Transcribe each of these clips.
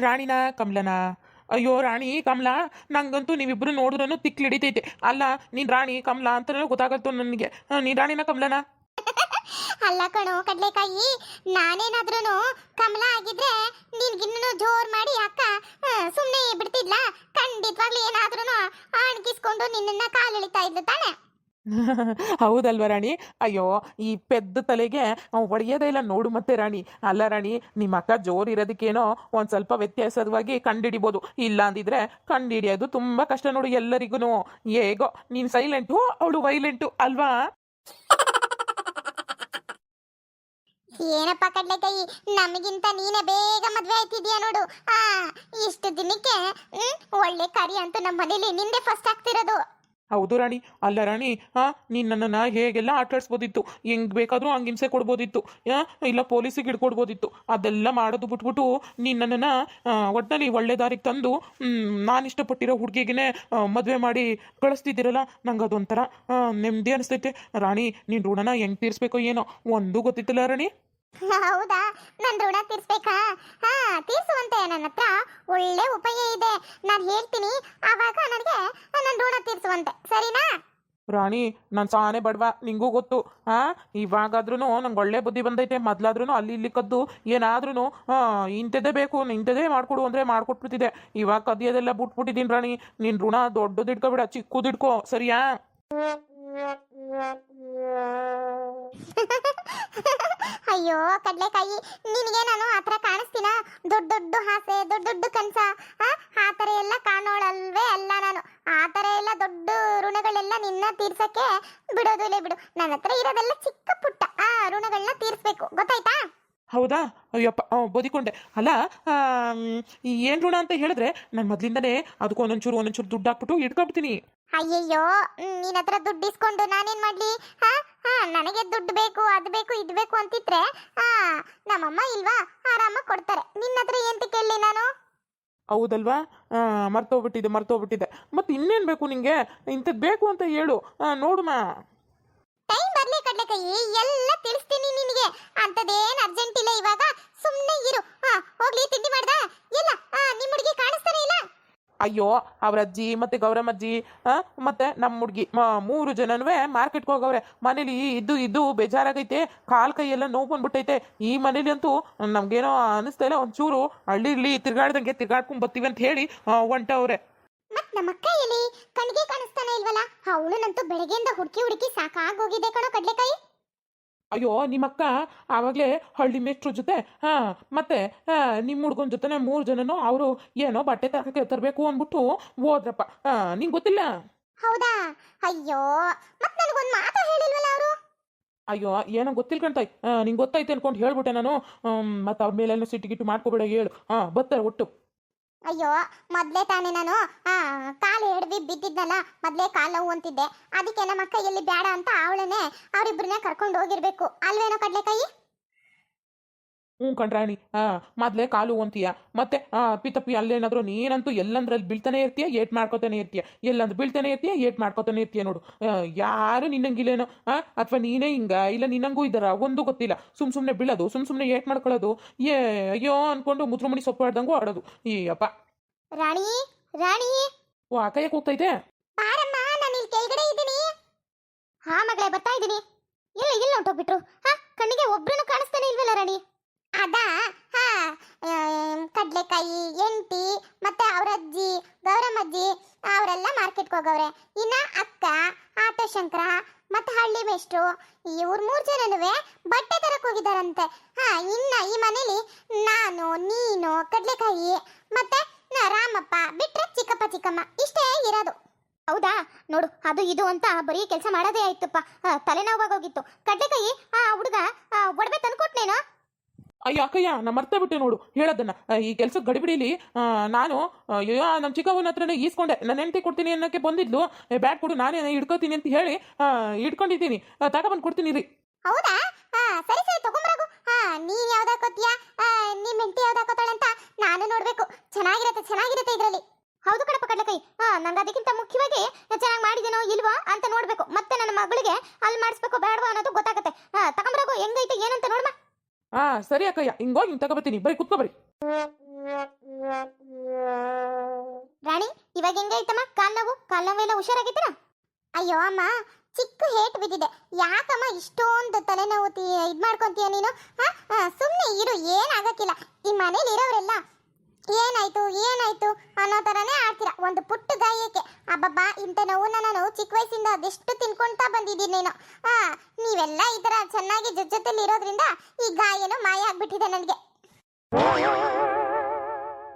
ರಾಣಿನ, ಕಮಲನ? ಅಯ್ಯೋ ರಾಣಿ, ಕಮಲ, ನಂಗಂತೂ ನೀವಿಬ್ರು ನೋಡಿದ್ರೂ ತಿಕ್ಲು ಹಿಡಿತೈತೆ. ಅಲ್ಲ, ನೀನ್ ರಾಣಿ, ಕಮಲ ಅಂತ ಗೊತ್ತಾಗತ್ತು ನನಗೆ. ನೀನ್ ರಾಣಿನ, ಕಮಲನ? ಅಲ್ಲ ಕಣೋ, ಕಡ್ಲೆಕಾಯಿ ನಾನೇನಾದ್ರೂ ಕಮಲ ಆಗಿದ್ರೆ ನಿನ್ಗಿನ್ನೂ ಜೋರ್ ಮಾಡಿ ಅಕ್ಕ ಸುಮ್ಮನೆ ಬಿಡ್ತಿದ್ಲ? ಖಂಡಿತವಾಗ್ಲೂ ಏನಾದ್ರೂ ಅಣಗಿಸ್ಕೊಂಡು ನಿನ್ನನ್ನ ಕಾಲೆಳಿತಾ ಇದ್ಲು ತಾನೆ. ಹೌದಲ್ವ ರಾಣಿ? ಅಯ್ಯೋ, ಈ ಪೆದ್ದ ತಲೆಗೆ ಒಡೆಯೋದೇ ಇಲ್ಲ. ನೋಡು ಮತ್ತೆ ರಾಣಿ. ಅಲ್ಲ ರಾಣಿ ನಿಮ್ಮ ಅಕ್ಕ ಜೋರ್ ಇರೋದಕ್ಕೇನೋ ಒಂದು ಸ್ವಲ್ಪ ವ್ಯತ್ಯಾಸವಾಗಿ ಕಂಡಿಡಿಬೋದು. ಇಲ್ಲ ಅಂದಿದ್ರೆ ಕಂಡಿಡಿಯೋದು ತುಂಬ ಕಷ್ಟ ನೋಡು ಎಲ್ಲರಿಗೂ ಹೇಗೋ, ನೀನು ಸೈಲೆಂಟು ಅವಳು ವೈಲೆಂಟು ಅಲ್ವಾ? ಏನಪ್ಪ ಕಡ್ಲೆಕಾಯಿ? ನಮಗಿಂತ ನೀನೇ ಬೇಗ ಮದ್ವೆ ಆಯ್ತಿದ್ಯಾ ನೋಡು. ಆ, ಇಷ್ಟು ದಿನಕ್ಕೆ ಒಳ್ಳೆ ಕಾರ್ಯ ಅಂತ ನಮ್ಮ ಮನೇಲಿ ನಿಂದೆ ಫಸ್ಟ್ ಆಗ್ತಿರೋದು. ಹೌದು ರಾಣಿ. ಅಲ್ಲ ರಾಣಿ ಹಾ ನೀನು ನನ್ನನ್ನು ಹೇಗೆಲ್ಲ ಆಟಾಡ್ಸ್ಬೋದಿತ್ತು? ಹೆಂಗ್ ಬೇಕಾದ್ರೂ ಹಂಗೆ ಹಿಂಸೆ ಕೊಡ್ಬೋದಿತ್ತು ಇಲ್ಲ ಪೊಲೀಸಿಗೆ ಹಿಡ್ಕೊಡ್ಬೋದಿತ್ತು. ಅದೆಲ್ಲ ಮಾಡೋದು ಬಿಟ್ಬಿಟ್ಟು ನೀನು ನನ್ನನ್ನು ಒಟ್ಟಿನಲ್ಲಿ ಒಳ್ಳೆ ದಾರಿಗೆ ತಂದು ನಾನು ಇಷ್ಟಪಟ್ಟಿರೋ ಹುಡುಗಿಗೆ ಮದುವೆ ಮಾಡಿ ಕಳಿಸ್ತಿದ್ದೀರಲ್ಲ, ನಂಗೆ ಅದೊಂಥರ ನೆಮ್ಮದಿ ಅನಿಸ್ತೈತೆ. ರಾಣಿ ನಿನ್ನ ಋಣನ ಹೆಂಗೆ ತೀರಿಸ್ಬೇಕೋ ಏನೋ, ಒಂದೂ ಗೊತ್ತಿತ್ತಿಲ್ಲ ರಾಣಿ? ಹೌದಾ? ನನ್ನ ಋಣ ತೀರ್ಸ್ಬೇಕಾ? ಹಾ ತೀರ್ಸುವಂತೆ ನನ್ನ ಹತ್ರ. ಒಳ್ಳೆ ಉಪಾಯ ಇದೆ. ನಾನು ಹೇಳ್ತೀನಿ. ಆವಾಗ ನನಗೆ ನನ್ನ ಋಣ ತೀರಿಸುವಂತೆ. ಸರಿನಾ? ರಾಣಿ ನಾನು ಸಾನೆ ಬಡವ. ನಿಂಗೂ ಗೊತ್ತು. ಆ ಇವಾಗಾದ್ರೂ ನಂಗೆ ಒಳ್ಳೆ ಬುದ್ಧಿ ಬಂದೈತೆ. ಮೊದ್ಲಾದ್ರೂ ಅಲ್ಲಿ ಇಲ್ಲಿ ಕದ್ದು. ಏನಾದ್ರೂ ಇಂಥದ್ದೇ ಬೇಕು. ಇಂಥದ್ದೇ ಮಾಡ್ಕೊಡು ಅಂದರೆ ಮಾಡ್ಕೊಟ್ಬಿಟ್ಟಿದೆ ಇವಾಗ ಕದಿಯೋದೆಲ್ಲ ಬಿಟ್ಬಿಟ್ಟಿದ್ದೀನಿ ರಾಣಿ. ನಿನ್ನ ಋಣ ದೊಡ್ಡದು ಇಟ್ಕೊಬೇಡ. ಚಿಕ್ಕದು ದಿಡ್ಕೋ ಸರಿಯಾ? ಅಯ್ಯೋ, ಕಡ್ಲೆಕಾಯಿ, ನಿನಗೆ ನಾನು ಆ ಥರ ಕಾಣಿಸ್ತೀನ? ದೊಡ್ಡ ದೊಡ್ಡ ಆಸೆ ದೊಡ್ಡ ದೊಡ್ಡ ಕನಸ, ಆ? ಥರ ಎಲ್ಲ ಕಾಣೋಳಲ್ವೇ ಅಲ್ಲ ನಾನು. ಆ ಥರ ಎಲ್ಲ ದೊಡ್ಡ ಋಣಗಳೆಲ್ಲ ನಿನ್ನ ತೀರ್ಸಕ್ಕೆ ಬಿಡೋದಿಲ್ಲ ಬಿಡು. ನನ್ನ ಹತ್ರ ಇರೋದೆಲ್ಲ ಚಿಕ್ಕ ಪುಟ್ಟ, ಆ ಋಣಗಳನ್ನ ತೀರಿಸ್ಬೇಕು. ಗೊತ್ತಾಯ್ತಾ? ಹೌದಾ? ಅಯ್ಯಪ್ಪ ಬದಿಕೊಂಡೆ. ಅಲ್ಲ ಏನು ಋಣ ಅಂತ ಹೇಳಿದ್ರೆ ನಾನು ಮೊದಲಿಂದನೇ ಅದಕ್ಕೆ ಒಂದೊಂಚೂರು ಒಂದೊಂಚೂರು ದುಡ್ಡು ಹಾಕ್ಬಿಟ್ಟು ಇಟ್ಕೊಬಿಡ್ತೀನಿ ಅಯ್ಯಯ್ಯೋ ನಿನ್ನ ಹತ್ರ ದುಡ್ಡು ಇಸ್ಕೊಂಡು ನಾನೇನ್ ಮಾಡ್ಲಿ? ಹಾ? ಹಾ ನನಗೆ ದುಡ್ಡು ಬೇಕು ಅದು ಬೇಕು ಇದು ಬೇಕು ಅಂತಿದ್ರೆ ಹಾ ನಮ್ಮಮ್ಮ ಇಲ್ವಾ ಆರಾಮಾಗಿ ಕೊಡ್ತಾರೆ. ನಿನ್ನ ಹತ್ರ ಏಂತ ಕೇಳಲಿ ನಾನು? ಹೌದಲ್ವಾ? ಮರ್ತೋಗ್ಬಿಟ್ಟಿದೆ ಮರ್ತೋಗ್ಬಿಟ್ಟಿದೆ. ಮತ್ತೆ ಇನ್ನೇನು ಬೇಕು ನಿಂಗೆ? ಇಂಥದ್ದು ಬೇಕು ಅಂತ ಹೇಳು. ನೋಡುಮ ಟೈಮ್ ಬರ್ಲಿ ಕಡ್ಲೆಕಾಯಿ ಎಲ್ಲ ತಿಳಿಸ್ತೀನಿ ನಿನಗೆ. ಅಂತದೇನ್ ಅರ್ಜೆಂಟ್ ಇಲ್ಲ ಇವಾಗ. ಸುಮ್ಮನೆ ಇರು. ಹಾ ಹೋಗ್ಲಿ ತಿಂಡಿ ಮಾಡ್ದಾ. ಎಲ್ಲ ಹಾ ನಿಮ್ಮ ಹುಡುಗಿ ಕಾಣಿಸ್ತಾನೆ ಇಲ್ಲ ಅಯ್ಯೋ, ಅವ್ರ ಅಜ್ಜಿ ಮತ್ತೆ ಗೌರಮ್ಮಜ್ಜಿ ಮತ್ತೆ ನಮ್ಮ ಹುಡುಗಿ ಮೂರು ಜನನೂ ಮಾರ್ಕೆಟ್ಗೆ ಹೋಗವ್ರೆ. ಮನೇಲಿ ಇದ್ದು ಇದ್ದು ಬೇಜಾರಾಗೈತೆ. ಕಾಲು ಕೈ ಎಲ್ಲ ನೋವು ಬಂದ್ಬಿಟ್ಟೈತೆ. ಈ ಮನೇಲಿ ಅಂತೂ ನಮ್ಗೇನೋ ಅನಿಸ್ತಾ ಇಲ್ಲ. ಒಂಚೂರು ಹಳ್ಳಿ ಇಲ್ಲಿ ತಿರ್ಗಾಡ್ದಂಗೆ ತಿರ್ಗಾಡ್ಕೊಂಡ್ ಬರ್ತೀವಿ ಅಂತ ಹೇಳಿ ಹೊಂಟವ್ರೆ ನಮ್ಮ ಅಕ್ಕ ಕಣ್ಗೆ ಕಾಣಿಸ್ತಾನೆ ಇಲ್ವಲ್ಲ? ಅವಳನ್ನಂತೂ ಬೆಳಗ್ಗೆಯಿಂದ ಹುಡುಕಿ ಹುಡುಕಿ ಸಾಕಾಗೋಗಿದೆ ಕಣೋ ಕಡ್ಲೆಕಾಯಿ. ಅಯ್ಯೋ ನಿಮ್ಮಕ್ಕ ಆವಾಗಲೇ ಹಳ್ಳಿ ಮೇಷ್ಟ್ರ ಜೊತೆ ಹಾ ಮತ್ತೆ ನಿಮ್ಮ ಹುಡ್ಗನ ಜೊತೆನೆ ಮೂರು ಜನನು ಅವರು ಏನೋ ಬಟ್ಟೆ ತರಕ್ಕೆ ತರಬೇಕು ಅಂದ್ಬಿಟ್ಟು ಹೋದ್ರಪ್ಪ. ನಿಂಗೆ ಗೊತ್ತಿಲ್ಲ? ಹೌದಾ? ಅಯ್ಯೋ ಮತ್ ನನಗೊಂದು ಮಾತು ಹೇಳಿಲ್ವಲ್ಲ ಅವರು? ಅಯ್ಯೋ ಏನೋ ಗೊತ್ತಿಲ್ಲ ಕಣ್ತಾಯ್. ನಿಂಗೆ ಗೊತ್ತಾಯ್ತು ಅನ್ಕೊಂಡು ಹೇಳ್ಬಿಟ್ಟೆ ನಾನು. ಮತ್ತೆ ಅವ್ರ ಮೇಲೆ ಸಿಟ್ಟು ಗಿಟ್ಟು ಮಾಡ್ಕೋಬೇಡ ಹೇಳು. ಹಾಂ ಬರ್ತಾರೆ ಒಟ್ಟು. ಅಯ್ಯೋ, ಮೊದ್ಲೇ ತಾನೇ ನಾನು, ಆ, ಕಾಲು ಹಿಡ್ದು ಬಿದ್ದಿದ್ನಲ್ಲ, ಮೊದ್ಲೇ ಕಾಲು ನೋವು ಅಂತಿದ್ದೆ. ಅದಕ್ಕೆ ನಮ್ಮ ಅಕ್ಕ ಎಲ್ಲಿ ಬೇಡ ಅಂತ ಅವಳನ್ನೇ ಅವರಿಬ್ಬರನ್ನೇ ಕರ್ಕೊಂಡು ಹೋಗಿರ್ಬೇಕು. ಅಲ್ವೇನೋ ಕಡ್ಲೆಕಾಯಿ? ಹ್ಞೂ ಕಣ್ರಾಣಿ. ಹಾಂ ಮೊದಲೇ ಕಾಲು ಅಂತೀಯ ಮತ್ತೆ ಪಿತಪ್ಪಿ ಅಲ್ಲೇನಾದರೂ ನೀನಂತೂ ಎಲ್ಲಂದ್ರಲ್ಲಿ ಬೀಳ್ತಾನೆ ಇರ್ತೀಯ ಏಟ್ ಮಾಡ್ಕೊತಾನೆ ಇರ್ತೀಯ? ಎಲ್ಲಂದ್ರೆ ಬೀಳ್ತಾನೆ ಇರ್ತೀಯ ಏಟ್ ಮಾಡ್ಕೊತಾನೆ ಇರ್ತೀಯ ನೋಡು. ಯಾರು ನಿನ್ನಂಗಿಲ್ಲೇನೋ ಹಾಂ ಅಥವಾ ನೀನೇ ಹಿಂಗ ಇಲ್ಲ ನಿನ್ನಂಗೂ ಇದ್ದಾರ ಒಂದು ಗೊತ್ತಿಲ್ಲ. ಸುಮ್ ಸುಮ್ಮನೆ ಬೀಳೋದು ಸುಮ್ ಸುಮ್ಮನೆ ಏಟ್ ಮಾಡ್ಕೊಳ್ಳೋದು ಏ ಅಯ್ಯೋ ಅನ್ಕೊಂಡು ಮುದ್ರಮಣಿ ಸೊಪ್ಪು ಆಡ್ದಂಗೂ ಆಡೋದು. ಈ ಅಪ್ಪ. ರಾಣಿ ರಾಣಿ. ಓ ಆ ಕೈಯಕ್ಕೆ ಹೋಗ್ತೈತೆ ಹಾ ಮಗಳೇ ಬರ್ತಾ ಇದ್ದೀನಿ. ಇಲ್ಲ ಇಲ್ಲ ಹೊಂಟೋಗ್ಬಿಟ್ರು ಹಾ ಕಣ್ಣಿಗೆ ಒಬ್ರು ಕಾಣಿಸ್ತಾನೆ ಇಲ್ವಲ್ಲ ರಾಣಿ? ಅದಾ, ಹಾ ಕಡ್ಲೆಕಾಯಿ, ಎಂಟಿ, ಮತ್ತೆ ಅವ್ರ ಅಜ್ಜಿ, ಗೌರಮ್ಮಜ್ಜಿ, ಅವರೆಲ್ಲ ಮಾರ್ಕೆಟ್ಗೆ ಹೋಗವ್ರೆ. ಇನ್ನ ಅಕ್ಕ ಆಟೋ ಶಂಕರ ಮತ್ತೆ ಹಳ್ಳಿ ಮೇಷ್ಟ್ರು ಇವ್ರ ಮೂರ್ ಜನನುವೆ ಬಟ್ಟೆ ತರಕ್ ಹೋಗಿದಾರಂತೆ. ಹಾ, ಇನ್ನ ಈ ಮನೇಲಿ ನಾನು, ನೀನು, ಕಡ್ಲೆಕಾಯಿ, ಮತ್ತೆ ರಾಮಪ್ಪ ಬಿಟ್ರೆ ಚಿಕ್ಕಪ್ಪ, ಚಿಕ್ಕಮ್ಮ, ಇಷ್ಟೇ ಇರೋದು. ಹೌದಾ? ನೋಡು, ಅದು ಇದು ಅಂತ ಬರೀ ಕೆಲಸ ಮಾಡೋದೇ ಆಯ್ತಪ್ಪ. ತಲೆನೋವಾಗೋಗಿತ್ತು ಕಡ್ಲೆಕಾಯಿ, ಆ, ಹುಡುಗ ಒಡವೆ ತಂದ್ಕೊಟ್ನೇನೋ? ಅಯ್ಯೋ ಅಕ್ಕಯ್ಯ ನಾ ಮರ್ತ ಬಿಟ್ಟೆ ನೋಡು. ಹೇಳೋದನ್ನ. ಈ ಕೆಲ್ಸಕ್ಕೆ ಗಡಿಬಿಡಿಲಿ ನಾನು ಅಯ್ಯೋ ನಮ್ಮ ಚಿಕ್ಕವನ ಹತ್ರನೇ ಈಸ್ಕೊಂಡೆ. ನನ್ನ ಹೆಂಡತಿ ಕೊಡ್ತೀನಿ ಅನ್ನೋಕ್ಕೆ ಬಂದಿದ್ಲು. ಬ್ಯಾಟ್ ಕೊಡು, ನಾನೇ ಹಿಡ್ಕೋತೀನಿ ಅಂತ ಹೇಳಿ ಹಿಡ್ಕೊಂಡಿದ್ದೀನಿ. ತಗೊಬಂದು ಕೊಡ್ತೀನಿ ರೀ ಹೌದಾ? ಸರಿ ಸರಿ ತಗೊಂಬರಾಗು ನೀನ್ ಯಾವ್ದು ಹಾಕೋತೀಯಾ ನಿಮ್ ಹೆಂಡತಿ ಯಾವ್ದು ಹಾಕೋತಾಳೆ ಅಂತ ನಾನು ನೋಡ್ಬೇಕು. ಚೆನ್ನಾಗಿರತ್ತೆ ಚೆನ್ನಾಗಿರತ್ತೆ ಇದರಲ್ಲಿ. ಹೌದು ಕಣಪ್ಪ ಕಡ್ಲೆಕಾಯಿ ನಂಗೆ ಅದಕ್ಕಿಂತ ಮುಖ್ಯವಾಗಿ ಚೆನ್ನಾಗಿ ಮಾಡಿದೇನೋ ಇಲ್ವಾ ಅಂತ ನೋಡ್ಬೇಕು. ಮತ್ತೆ ನನ್ನ ಮಗಳಿಗೆ ಅಲ್ಲಿ ಮಾಡಿಸ್ಬೇಕು ಬೇಡವಾ ಅನ್ನೋದು ಗೊತ್ತಾಗತ್ತೆ. ತಗೊಂಬರಾಗು ಹೆಂಗೈತೆ, ಏನಂತ ನೋಡ್ಮ ಹಾ ಸರಿ ಅಕ್ಕಯ್ಯ ಹಿಂಗೋಗಿ ಹಿಂಗೆ ತಗೋಬತ್ತೀನಿ ಬರೀ, ಕುತ್ಕೋ ಬರೀ. ರಾಣಿ, ಇವಾಗ ಹೆಂಗೈತಮ್ಮ ಕಾಲ್ ನೋವು, ಕಾಲ್ ನೋವೆಲ್ಲ ಹುಷಾರಾಗಿದ್ದೀರಾ? ಅಯ್ಯೋ, ಅಮ್ಮ, ಚಿಕ್ಕ ಹೇಟ್ ಬಿದ್ದಿದೆ. ಯಾಕಮ್ಮ ಇಷ್ಟೊಂದು ತಲೆನೋವು ಇದ್ ಮಾಡ್ಕೊಂತೀಯ ನೀನು? ಸುಮ್ಮನೆ ಇರು ಏನಾಗಕ್ಕಿಲ್ಲ ಈ ಮನೇಲಿ ಇರೋರೆಲ್ಲ ಏನಾಯ್ತು ಏನಾಯ್ತು ಅನ್ನೋ ಥರನೇ ಆಡ್ತೀರಾ? ಒಂದು ಪುಟ್ಟ ಗಾಯಕ್ಕೆ. ಅಬ್ಬಬ್ಬಾ ಇಂಥ ನೋವನ್ನ ನಾನು ಚಿಕ್ಕ ವಯಸ್ಸಿಂದ ಅದೆಷ್ಟು ತಿನ್ಕೊಂತಾ ಬಂದಿದ್ದೀನಿ ನೀನು? ಹಾ ನೀವೆಲ್ಲ ಈ ಥರ ಚೆನ್ನಾಗಿ ಜೊತೆ ಜೊತೆಲಿ ಇರೋದ್ರಿಂದ ಈ ಗಾಯನು ಮಾಯ ಆಗ್ಬಿಟ್ಟಿದೆ ನನಗೆ.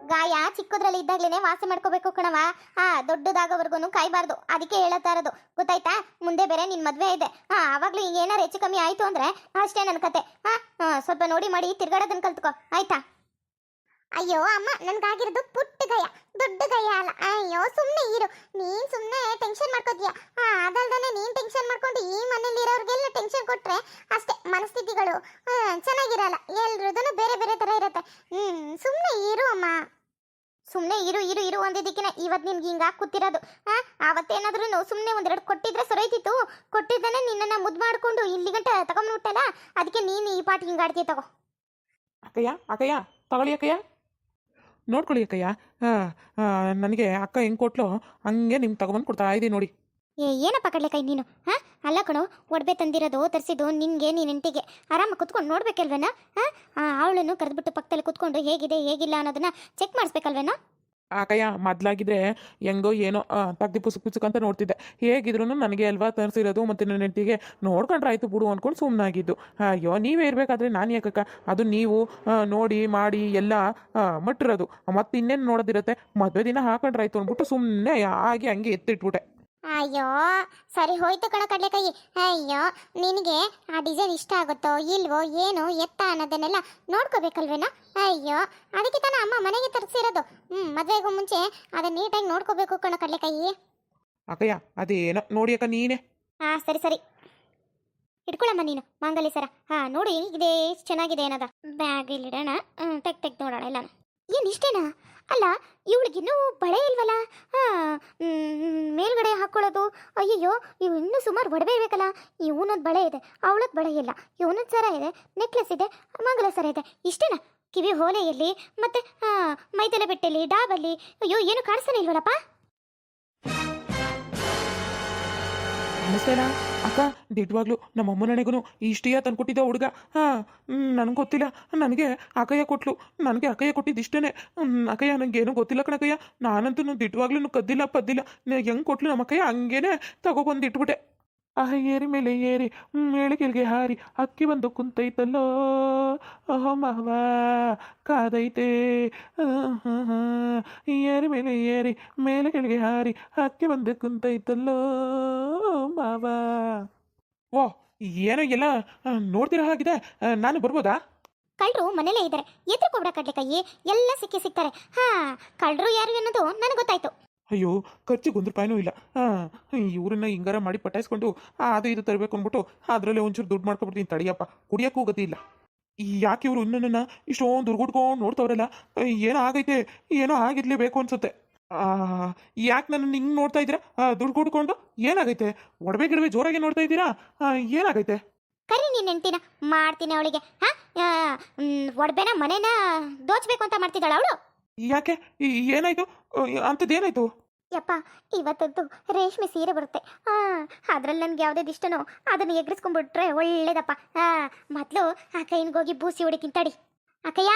ಗಾಯ ಚಿಕ್ಕದ್ರಲ್ಲಿ ಇದ್ದಾಗ್ಲೇನೆ ವಾಸಿ ಮಾಡ್ಕೋಬೇಕು ಕಣವ ಆ ದೊಡ್ಡದಾಗೋವರೆಗೂ ಕಾಯ್ಬಾರ್ದು. ಅದಕ್ಕೆ ಹೇಳತ್ತಾ ಇರೋದು. ಗೊತ್ತಾಯ್ತಾ? ಮುಂದೆ ಬೇರೆ ನಿನ್ ಮದ್ವೆ ಇದೆ. ಹಾ ಅವಾಗ್ಲೂ ಏನಾರು ಹೆಚ್ಚು ಕಮ್ಮಿ ಆಯ್ತು ಅಂದ್ರೆ ಅಷ್ಟೇ ನನ್ನ ಕತೆ. ಹಾ, ಸ್ವಲ್ಪ ನೋಡಿ ಮಾಡಿ ತಿರ್ಗಾಡೋದನ್ನ ಕಲ್ತ್ಕೊ. ಆಯ್ತಾ? ಅಯ್ಯೋ ಅಮ್ಮ, ನನ್ಗಾಗಿರೋದು ಪುಟ್ಟ ಗಯ ದೊಡ್ಡ ಗಯ ಅಲ್ಲ. ಅಯ್ಯೋ ಸುಮ್ಮನೆ ಇರು. ನೀನ್ ಸುಮ್ಮನೆ ಟೆನ್ಷನ್ ಮಾಡ್ಕೋತೀಯ. ಹಾ ಅದಲ್ದಾನೆ ನೀನ್ ಟೆನ್ಷನ್ ಮಾಡ್ಕೊಂಡು ಈ ಮನೇಲಿ ಇರೋರಿಗೆಲ್ಲ ಟೆನ್ಷನ್ ಕೊಟ್ರೆ ಅಷ್ಟೇ ಮನಸ್ಥಿತಿಗಳು ಚೆನ್ನಾಗಿರಲ್ಲ. ಎಲ್ರದೂ ಬೇರೆ ಬೇರೆ ತರ ಇರುತ್ತೆ. ಹ್ಮ್ ಸುಮ್ಮನೆ ಇರು ಅಮ್ಮ. ಸುಮ್ಮನೆ ಇರು ಇರು ಇರು ಒಂದಿದ್ದಕ್ಕಿನ ಇವತ್ತು ನಿನ್ಗೆ ಹಿಂಗೆ ಕೂತಿರೋದು ಆ, ಅವತ್ತೇನಾದ್ರೂ ಸುಮ್ಮನೆ ಒಂದೆರಡು ಕೊಟ್ಟಿದ್ರೆ ಸೊರೈತಿತ್ತು. ಕೊಟ್ಟಿದ್ದಾನೆ ನಿನ್ನನ್ನು ಮುದ್ದು ಮಾಡಿಕೊಂಡು ಇಲ್ಲಿ ಗಂಟ ತಗೊಂಡ್ಬಿಟ್ಟಲ್ಲ ಅದಕ್ಕೆ ನೀನು ಈ ಪಾಟ್ ಹಿಂಗೆ ಆಡ್ತೀಯ ತಗೋ. ಅಕ್ಕಯ್ಯ ಅಕ್ಕಯ್ಯ, ತಗೊಳ್ಳಿ ಅಕ್ಕಯ್ಯ. ನೋಡ್ಕೊಳ್ಳಿ ಅಕ್ಕಯ್ಯ ನನಗೆ ಅಕ್ಕ ಹೆಂಗ್ ಕೊಟ್ಲು ಹಂಗೆ ನಿಮ್ಗೆ ತಗೊಬಂದು ಕೊಡ್ತಾ ಇದ್ದೀನಿ ನೋಡಿ. ಏ, ಏನಪ್ಪ ಕಡ್ಲೆಕಾಯಿ ನೀನು? ಹಾ, ಅಲ್ಲ ಕಣೋ ಒಡವೆ ತಂದಿರೋದು ತರಿಸಿದ್ದು ನಿನ್ಗೆ, ನೀನ್ ಎಂಟಿಗೆ ಆರಾಮಾಗಿ ಕುತ್ಕೊಂಡು ನೋಡ್ಬೇಕಲ್ವೇನ? ಹಾ ಅವಳನ್ನು ಕರೆದ್ಬಿಟ್ಟು ಪಕ್ಕದಲ್ಲಿ ಕುತ್ಕೊಂಡು ಹೇಗಿದೆ, ಹೇಗಿಲ್ಲ ಅನ್ನೋದನ್ನ ಚೆಕ್ ಮಾಡಿಸ್ಬೇಕಲ್ವೇನೋ? ಅಕ್ಕಯ್ಯ ಮೊದ್ಲಾಗಿದ್ರೆ ಹೆಂಗೋ ಏನೋ ತಗ್ದಿ ಪುಸುಕ್ ಪುಸುಕ್ ಅಂತ ನೋಡ್ತಿದ್ದೆ. ಹೇಗಿದ್ರು ನನಗೆ ಅಲ್ವಾ ತರಿಸಿರೋದು ಮತ್ತು ನನ್ನ ಹೆಂಡತಿಗೆ ನೋಡ್ಕೊಂಡ್ರೆ ಆಯ್ತು ಬಿಡು ಅಂದ್ಕೊಂಡು ಸುಮ್ಮನಾಗಿದ್ದು ಅಯ್ಯೋ, ನೀವೇ ಇರಬೇಕಾದ್ರೆ ನಾನು ಯಾಕಕ್ಕ? ಅದು ನೀವು ನೋಡಿ, ಮಾಡಿ, ಎಲ್ಲ ಮಟ್ಟಿರೋದು. ಮತ್ತೆ ಇನ್ನೇನು ನೋಡೋದಿರುತ್ತೆ? ಮದುವೆ ದಿನ ಹಾಕೊಂಡ್ರಾಯ್ತು ಅಂದ್ಬಿಟ್ಟು ಸುಮ್ಮನೆ ಹಾಗೆ ಹಂಗೆ ಎತ್ತಿಟ್ಬಿಟ್ಟೆ. ಅಯ್ಯೋ ಸರಿ ಹೋಯ್ತು ಕಣ ಕಡಲೆಕಾಯಿ. ಅಯ್ಯೋ ನಿನಗೆ ಆ ಡಿಸೈನ್ ಇಷ್ಟ ಆಗುತ್ತೋ ಇಲ್ವೋ ಏನು ಎತ್ತ ಅನ್ನೋದನ್ನೆಲ್ಲ ನೋಡ್ಕೋಬೇಕಲ್ವೇನೋ? ಅಯ್ಯೋ ಅದಕ್ಕೆ ತಾನ ಅಮ್ಮ ಮನೆಗೆ ತರಿಸಿರೋದು. ಹ್ಞೂ ಮದುವೆಗೂ ಮುಂಚೆ ಅದನ್ನ ನೀಟಾಗಿ ನೋಡ್ಕೋಬೇಕು ಕಣ ಕಡಲೆಕಾಯಿ. ಅಕ್ಕಯ್ಯ ಅದೇನೋ ನೋಡಿ ಅಕ್ಕ ನೀನೇ. ಹಾಂ ಸರಿ ಸರಿ. ಇಟ್ಕೊಳ್ಳಮ್ಮ ನೀನು ಮಾಂಗಲ್ಯ ಸರ. ಹಾಂ ನೋಡಿ ಇದೇ ಚೆನ್ನಾಗಿದೆ ಏನದ. ಬ್ಯಾಗ್ ಇಲ್ಲಿಡೋಣ. ತೆಗ್ ತೆಗ್ ನೋಡೋಣ ಎಲ್ಲಾನು. ಏನು ಇಷ್ಟೇನಾ? ಅಲ್ಲ, ಇವಳಿಗಿನ್ನೂ ಬಳೆ ಇಲ್ವಲ್ಲ? ಮೇಲ್ಗಡೆ ಹಾಕ್ಕೊಳ್ಳೋದು ಅಯ್ಯಯ್ಯೋ, ಇವು ಇನ್ನೂ ಸುಮಾರು ಒಡವೆ ಇರಬೇಕಲ್ಲ. ಇವನೊಂದು ಬಳೆ ಇದೆ ಅವಳದ್ದು ಬಳೆ ಇಲ್ಲ. ಇವನೊಂದು ಸರ ಇದೆ, ನೆಕ್ಲೆಸ್ ಇದೆ, ಮಂಗಲ ಸರ ಇದೆ. ಇಷ್ಟೇನಾ? ಕಿವಿ ಹೋಲೆಯಲ್ಲಿ, ಮತ್ತೆ ಮೈದಾನ ಬೆಟ್ಟಲ್ಲಿ ಡಾಬಲ್ಲಿ. ಅಯ್ಯೋ, ಏನು ಕಾಣಿಸ್ತಾನೆ ಇಲ್ವಲ್ಲಪ್ಪ? ಅನಿಸ್ತೇನಾ ಅಕ್ಕ ದಿಟ್ವಾಗ್ಲು ನಮ್ಮ ಅಮ್ಮನಣೆಗೂ ಇಷ್ಟೇ ತಂದ್ಕೊಟ್ಟಿದ್ದ ಹುಡುಗ. ಹಾಂ, ನನಗೆ ಗೊತ್ತಿಲ್ಲ. ನನಗೆ ಅಕಯ್ಯ ಕೊಟ್ಲು. ನನಗೆ ಅಕ್ಕಯ್ಯ ಕೊಟ್ಟಿದ್ದು ಇಷ್ಟೇ ಅಕ್ಕಯ್ಯ ನನಗೇನು ಗೊತ್ತಿಲ್ಲ ಕಣಕ್ಕಯ್ಯ. ನಾನಂತೂ ದಿಟ್ವಾಗ್ಲೂ ಕದ್ದಿಲ್ಲ, ಪದ್ದಿಲ್ಲ. ಹೆಂಗೆ ಕೊಟ್ಲು ನಮ್ಮ ಅಕ್ಕಯ್ಯ ಹಂಗೇನೆ ತಗೊಬಂದು ಇಟ್ಬಿಟ್ಟೆ ಆ ಏರಿ ಮೇಲೆ ಏರಿ ಮೇಳಿಗೆಲ್ಗೆ ಹಾರಿ ಅಕ್ಕಿ ಬಂದು ಕುಂತೈತಲ್ಲೋ. ಅಹೋ ಮಾವ ಕಾದೈತೆ. ಆಹ್, ಆಹ್, ಆಹ್. ಏರಿ ಮೇಲೆ ಏರಿ ಮೇಲೆ ಕೆಳಗೆ ಹಾರಿ ಅಕ್ಕಿ ಬಂದು ಕುಂತೈತಲ್ಲೋ ಮಾವ. ಓ ಏನೋ ಎಲ್ಲ ನೋಡ್ತಿರೋ ಹಾಗಿದೆ ನಾನು ಬರ್ಬೋದಾ? ಕಳ್ಳರು ಮನೇಲೇ ಇದ್ದಾರೆ. ಎದುರು ಕಡ್ಲೆ ಕೈ ಎಲ್ಲ ಸಿಕ್ಕಿ ಸಿಗ್ತಾರೆ. ಹಾ ಕಳ್ಳರು ಯಾರು ಅನ್ನೋದು ನನಗೆ ಗೊತ್ತಾಯ್ತು. ಅಯ್ಯೋ ಖರ್ಚಿಗೆ ಒಂದು ರೂಪಾಯಿನೂ ಇಲ್ಲ. ಹಾಂ ಇವ್ರನ್ನ ಹಿಂಗಾರ ಮಾಡಿ ಪಟಾಯಿಸ್ಕೊಂಡು ಅದು ಇದು ತರಬೇಕು ಅಂದ್ಬಿಟ್ಟು ಅದರಲ್ಲೇ ಒಂಚೂರು ದುಡ್ಡು ಮಾಡ್ಕೊಬಿಡ್ತೀನಿ ತಡಿಯಪ್ಪ. ಕುಡಿಯೋಕ್ಕೂ ಗತಿ ಇಲ್ಲ. ಯಾಕೆ ಇವರು ನನ್ನನ್ನು ಇಷ್ಟೊಂದು ದುರ್ಗುಡ್ಕೊಂಡು ನೋಡ್ತವ್ರಲ್ಲ? ಏನೋ ಆಗೈತೆ ಏನೋ ಆಗಿರ್ಲೇಬೇಕು ಅನ್ಸುತ್ತೆ. ಯಾಕೆ ನನ್ನ ಹಿಂಗೆ ನೋಡ್ತಾ ಇದ್ದೀರಾ? ದುಡ್ಡು ಕುಡ್ಕೊಂಡು ಏನಾಗೈತೆ? ಒಡವೆ ಗಿಡವೆ ಜೋರಾಗಿ ನೋಡ್ತಾ ಇದ್ದೀರಾ? ಏನಾಗೈತೆ? ಕರಿ ನೀನು ನೆಂಟಿನ ಮಾಡ್ತೀನಿ ಅವಳಿಗೆ. ಒಡ್ಬೇನ ಮನೇನ ದೋಚ್ಬೇಕು ಅಂತ ಮಾಡ್ತಿದ್ದಾಳ ಅವಳು? ಯಾಕೆ? ಏನಾಯ್ತು? ಅಂಥದ್ದು ಏನಾಯ್ತು ಯಪ್ಪ ಇವತ್ತಂತೂ ರೇಷ್ಮೆ ಸೀರೆ ಬರುತ್ತೆ. ಹಾ ಅದ್ರಲ್ಲಿ ನನ್ಗೆ ಯಾವುದೇ ಇಷ್ಟನೋ ಅದನ್ನ ಎಗ್ರಿಸ್ಕೊಂಡ್ಬಿಟ್ರೆ ಒಳ್ಳೇದಪ್ಪ. ಹಾ ಮೊದ್ಲು ಆ ಕೈನ್ಗೋಗಿ ಬೂಸಿ ಹೊಡಿತೀನಿ ತಡಿ. ಅಕ್ಕಯ್ಯ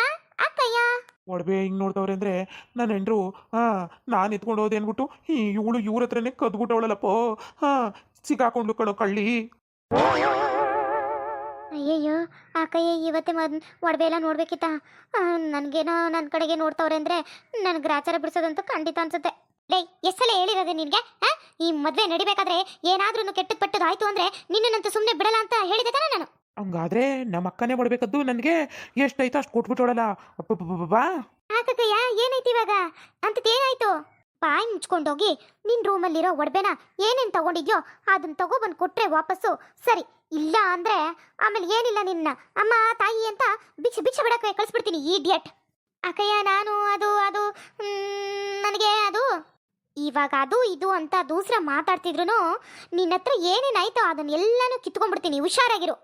ಅಕ್ಕಯ್ಯ. ಒಡವೆ ಹಿಂಗೆ ನೋಡ್ತವ್ರೆ ಅಂದರೆ ನನ್ನ ಹೆಂಡ್ರು ಹಾಂ ನಾನು ಎತ್ಕೊಂಡು ಹೋದೆ ಅಂದ್ಬಿಟ್ಟು ಈ ಇವಳು ಇವ್ರ ಹತ್ರನೇ ಕದ್ಬಿಟ್ಟವಳಲ್ಲಪ್ಪೋ. ಹಾಂ ಸಿಗಾಕೊಂಡು ಕಣೋ ಕಳ್ಳಿ. ಅಯ್ಯಯ್ಯೋ ಆ ಕೈ ಇವತ್ತೇ ಮದ್ ಒಡವೆ ಎಲ್ಲ ನೋಡ್ಬೇಕಿತ್ತ? ನನಗೇನೋ ನನ್ನ ಕಡೆಗೆ ನೋಡ್ತವ್ರೆ ಅಂದ್ರೆ ನನ್ಗೆ ಗ್ರಾಚಾರ ಬಿಡಿಸೋದಂತೂ ಖಂಡಿತ ಅನ್ಸುತ್ತೆ. ಲೇ ಎಷ್ಟೆಲ್ಲ ಹೇಳಿರೋದು ನಿನಗೆ ಈ ಮದ್ವೆ ನಡಿಬೇಕಾದ್ರೆ ಏನಾದ್ರೂ ಕೆಟ್ಟದ್ ಪಟ್ಟದ್ ಆಯ್ತು ಅಂದ್ರೆ ನಿನ್ನಂತ ಸುಮ್ಮನೆ ಬಿಡಲ್ಲ ಅಂತ ಹೇಳಿದೆ ತಾನೆ ನಾನು. ಹಂಗಾದ್ರೆ ನಮ್ಮ ಅಕ್ಕನೇ ಹೊಡ್ಬೇಕದ್ದು ನನಗೆ? ಎಷ್ಟೈತೋ ಅಷ್ಟು ಅಪ್ಪಬ್ಬಬ್ಬಬ್ಬಾ ಹಾಕಕ್ಕಯ್ಯ ಏನೈತಿ ಇವಾಗ? ಅಂತದೇನಾಯ್ತು ಬಾಯಿ ಮುಚ್ಕೊಂಡೋಗಿ ನಿನ್ ರೂಮಲ್ಲಿರೋ ಒಡವೆನ ಏನೇನು ತಗೊಂಡಿದ್ಯೋ ಅದನ್ನ ತಗೊಬಂದು ಕೊಟ್ರೆ ವಾಪಸ್ಸು. ಸರಿ ಇಲ್ಲ ಅಂದ್ರೆ ಆಮೇಲೆ ಏನಿಲ್ಲ ನಿನ್ನ. ಅಮ್ಮ ತಾಯಿ ಅಂತ ಭಿಕ್ಷೆ ಭಿಕ್ಷೆ ಬಿಡಕ್ಕೆ ಕಳಿಸ್ಬಿಡ್ತೀನಿ ಇಡಿಯಟ್ ಅಕ್ಕಯ್ಯ ನಾನು ಅದು ಅದು ನನಗೆ ಅದು ಇವಾಗ ಅದು ಇದು ಅಂತ ದೂಸರ ಮಾತಾಡ್ತಿದ್ರು ನಿನ್ನ ಹತ್ರ ಏನೇನಾಯ್ತೋ ಅದನ್ನೆಲ್ಲಾನು ಕಿತ್ಕೊಂಡ್ಬಿಡ್ತೀನಿ. ಹುಷಾರಾಗಿರು.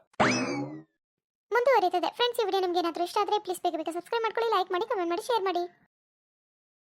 ಮುಂದುವರಿತದೆ. ಫ್ರೆಂಡ್ಸ್ ಈ ವಿಡಿಯೋ ನಿಮ್ಗೆ ಏನಾದರೂ ಇಷ್ಟ ಆದರೆ ಪ್ಲೀಸ್ ಬೇಗ ಬೇಗ ಸಬ್ಸ್ಕ್ರೈಬ್ ಮಾಡ್ಕೊಳ್ಳಿ ಲೈಕ್ ಮಾಡಿ ಕಮೆಂಟ್ ಮಾಡಿ ಶೇರ್ ಮಾಡಿ.